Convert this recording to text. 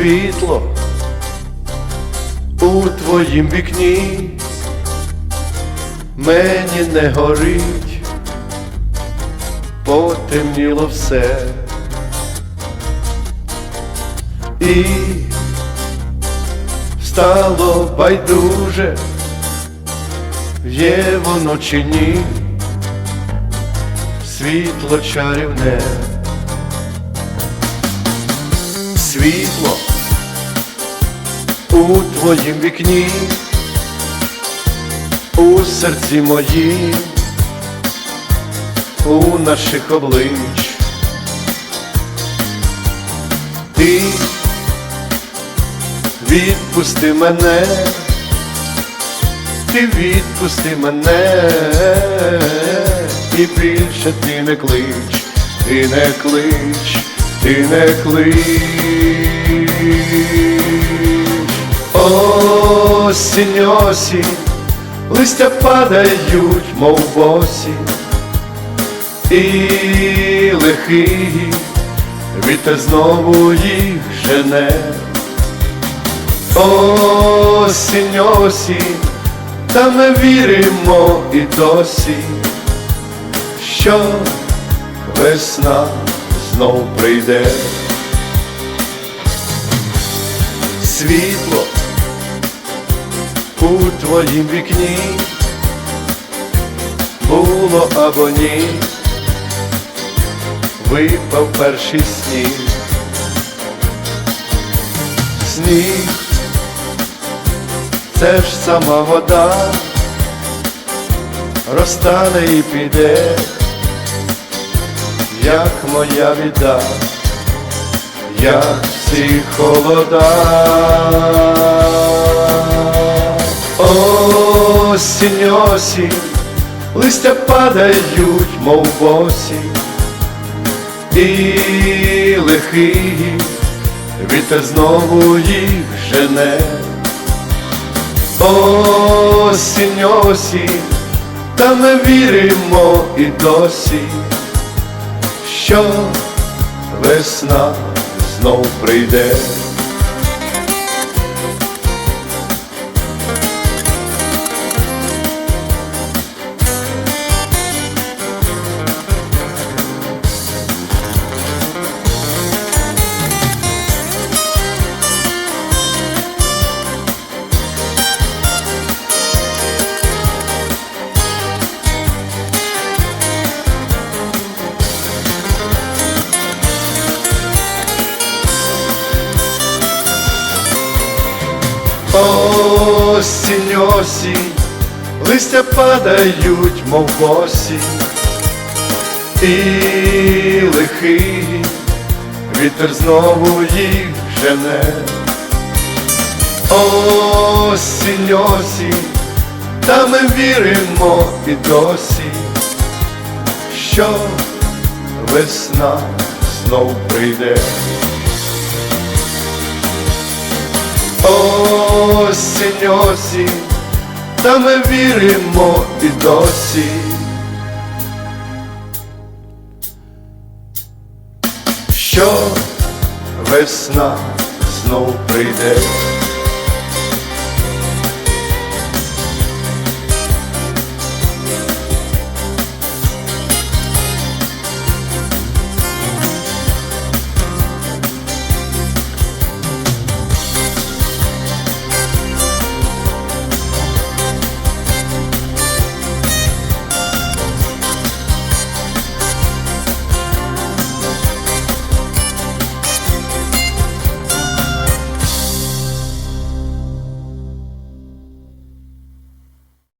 світло у твоїм вікні. Мені не горить, потемніло все. І стало байдуже, є воно чи ні, світло чарівне, світло у твоїм вікні, у серці моїм, у наших облич. Ти відпусти мене, ти відпусти мене, і більше ти не клич, ти не клич, ти не клич. Осінь, осінь, листя падають, мов босі, і лихий вітер знову їх жене. Осінь, осінь, та ми віримо і досі, що весна знов прийде. Світло у твоїм вікні було або ні, випав перший сніг. Сніг це ж сама вода, розтане і піде, як моя біда, як всі холода. Осінь, осінь, листя падають, мов босі, і лихий вітер знову їх жене. Осінь, осінь, та ми віримо і досі, що весна знов прийде. Осінь, осінь, листя падають, мов босі, і лихий вітер знову їх жене. Осінь, осінь, та ми віримо і досі, що весна знов прийде. Осінь, осінь, та ми віримо і досі. Що весна знов прийде.